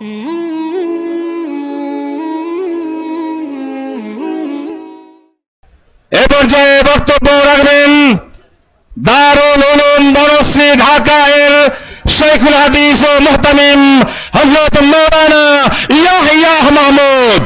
এ পর্যায়ে বক্তব্য রাখবেন দারুল উলুম বনশ্রী ঢাকা এর শেখুল হাদিস ও মুহতামিম হযরত মাওলানা ইয়াহিয়া মাহমুদ।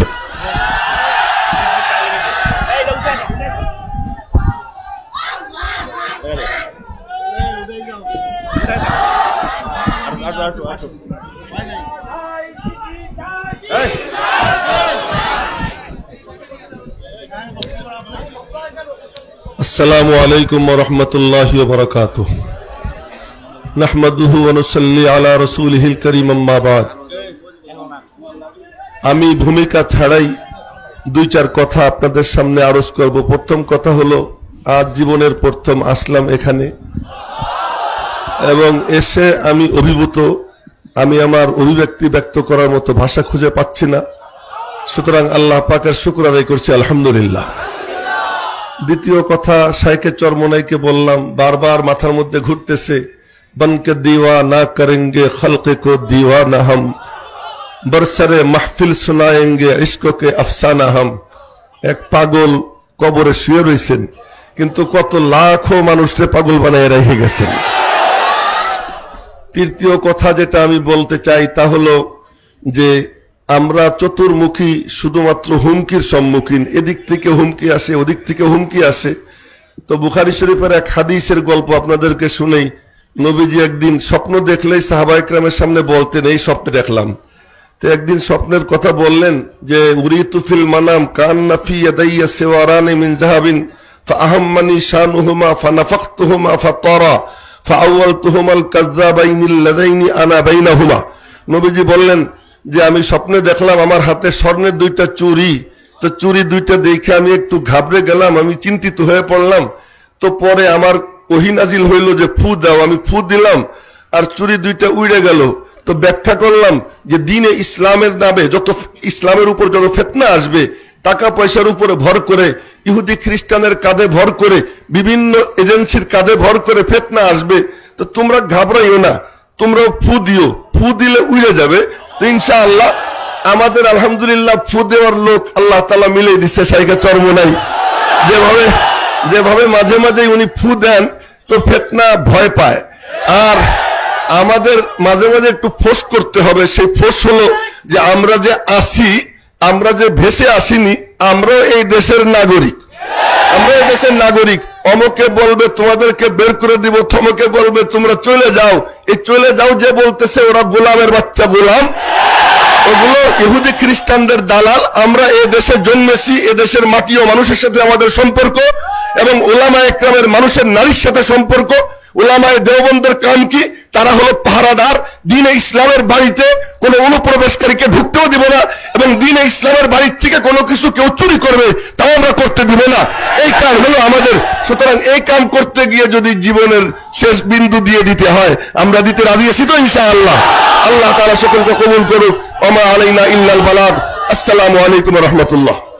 السلام عليكم ورحمة الله وبركاته نحمده ونصلي على رسوله الكريم أما بعد আমি ভূমিকা ছাড়াই দুই চার কথা আপনাদের সামনে আরজ করব প্রথম কথা হলো আজ জীবনের প্রথম আসলাম এখানে এবং এসে আমি অভিভূত আমি আমার অভিব্যক্তি ব্যক্ত করার মতো ভাষা খুঁজে পাচ্ছি না সুতরাং আল্লাহ পাকের শুক্র আদায় করছি আলহামদুলিল্লাহ দ্বিতীয় কথা সাইকে চরমনাইকে বললাম, বারবার মাথার মধ্যে ঘুরতেছে, বনকে দিওয়া না করেঙ্গে খলকে কো দিওয়া না হম বরসরে মাহফিল শোনায়েঙ্গে ইস্ককে আফসানা হম এক পাগল কবরে শুয়ে রয়েছেন কিন্তু কত লাখো মানুষকে পাগল বানায় রেখে গেছেন। তৃতীয় কথা যেটা আমি বলতে চাই তা হলো যে আমরা চতুর্মুখী শুধুমাত্র হুমকির সম্মুখীন। এদিক থেকে হুমকি আসে, ওদিক থেকে হুমকি আসে। তো বুখারি শরীফের এক হাদিসের গল্প আপনাদেরকে শুনেই নবীজি একদিন স্বপ্ন দেখলেই সাহাবাইকরামের সামনে বলতেন, এই স্বপ্নে দেখলাম। তো একদিন স্বপ্নের কথা বললেন যে উরি তুফিল মানাম কান নাফি ইয়াদাইয়া সেওয়ারানি মিন জাহাবিন ফাহাম্মানি শানুহুমা ফানাফাক্তুহুমা ফাতারা, ফাআওয়ালতুহুমাল কাযযাবাইনিল লাযাইনি আনা বাইনা হুমা নবীজি বললেন যে আমি স্বপ্নে দেখলাম আমার হাতে স্বর্ণের দুইটা চুরি তো চুরি দুইটা দেখে আমি একটু ঘাবড়ে গেলাম, আমি চিন্তিত হয়ে পড়লাম। তো পরে আমার ওহিনাজিল হইল যে, ফু দাও। আমি ফু দিলাম আর চুরি দুইটা উড়ে গেল। তো ব্যাখ্যা করলাম যে, দিনে ইসলামের নামে যত ইসলামের উপর যত ফেতনা আসবে টাকা পয়সার উপরে ভর করে, ইহুদি খ্রিস্টানের কাঁধে ভর করে, বিভিন্ন এজেন্সির কাঁধে ভর করে ফেতনা আসবে। তো তোমরা ঘাবড়াইও না, তোমরাও ফু দিও। ফু দিলে উড়ে যাবে। ইনশাআল্লাহ, আমাদের আলহামদুলিল্লাহ ফু দেওয়ার লোক আল্লাহ তালা মিলে দিচ্ছে সাইকা চর্ম নাই। যেভাবে যেভাবে মাঝে মাঝে উনি ফু দেন, তো ফেতনা ভয় পায়। আর আমাদের মাঝে মাঝে একটু ফোস করতে হবে, সেই ফোস হলো যে আমরা যে আসি, আমরা যে ভেসে আসিনি, আমরাও এই দেশের নাগরিক। আমরা এই দেশের নাগরিক। অমকে বলবে, তোমাদেরকে বের করে দিব, থমকে বলবে, তোমরা চলে যাও। এই চলে যাও যে বলতেছে, ওরা গোলামের বাচ্চা গোলাম। ওগুলো ইহুদি খ্রিস্টানদের দালাল। আমরা এ দেশে জন্মেছি, এ দেশের মাটি ও মানুষের সাথে আমাদের সম্পর্ক এবং ওলামা একরামের মানুষের নারীর সাথে সম্পর্ক। ওলামায় দেওবন্দের কাম কি? তারা হলো পাহারাদার। দিনে ইসলামের বাড়িতে কোনো অনুপ্রবেশকারীকে ঢুকতেও দিব না এবং দিনে ইসলামের বাড়ির থেকে কোনো কিছু কেউ চুরি করবে, তাও আমরা করতে দিব না। এই কাজ হলো আমাদের। সুতরাং এই কাম করতে গিয়ে যদি জীবনের শেষ বিন্দু দিয়ে দিতে হয়, আমরা দিতে রাজি আছি তো ইনশা আল্লাহ আল্লাহ তারা সকলকে কবুল করুক। আমা আলাইনা ইল্লাল বালাদ আসসালামু আলাইকুম রহমতুল্লাহ।